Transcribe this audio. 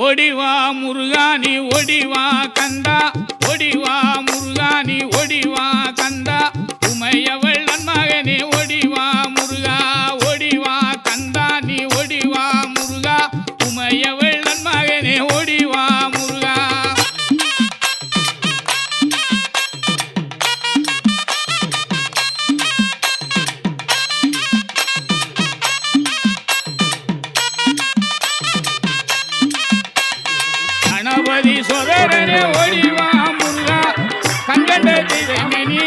ஓடிவா முருகானி ஓடிவா கந்தா. பதி சொரனே ஒளிவா முருகா. கங்கண்ட திரைமணி